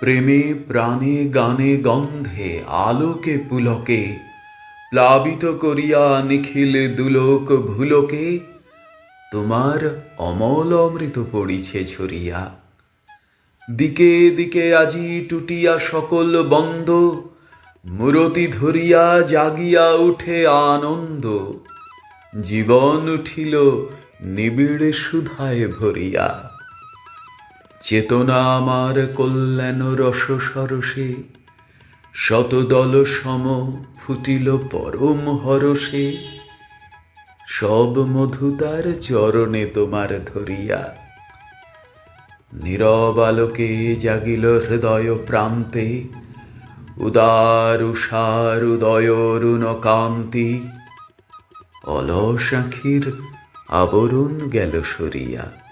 প্রেমে, প্রাণে, গানে, গন্ধে, আলোকে, পুলকে, প্লাবিত করিয়া নিখিল দুলোক ভুলকে, তোমার অমল অমৃত পড়িছে ঝরিয়া দিকে দিকে আজি টুটিয়া সকল বন্ধ, মূরতি ধরিয়া জাগিয়া উঠে আনন্দ। জীবন উঠিল নিবিড় সুধায় ভরিয়া। চেতনা আমার কল্যাণ রস সরসে, শতদল সম ফুটিল পরম হরসে। সব মধু তার চরণে তোমার ধরিয়া। নীরব আলোকে জাগিল হৃদয় প্রান্তে, উদার উষার উদয় অরুণ কান্তি অলস আখির আবরণ গেল সরিয়া।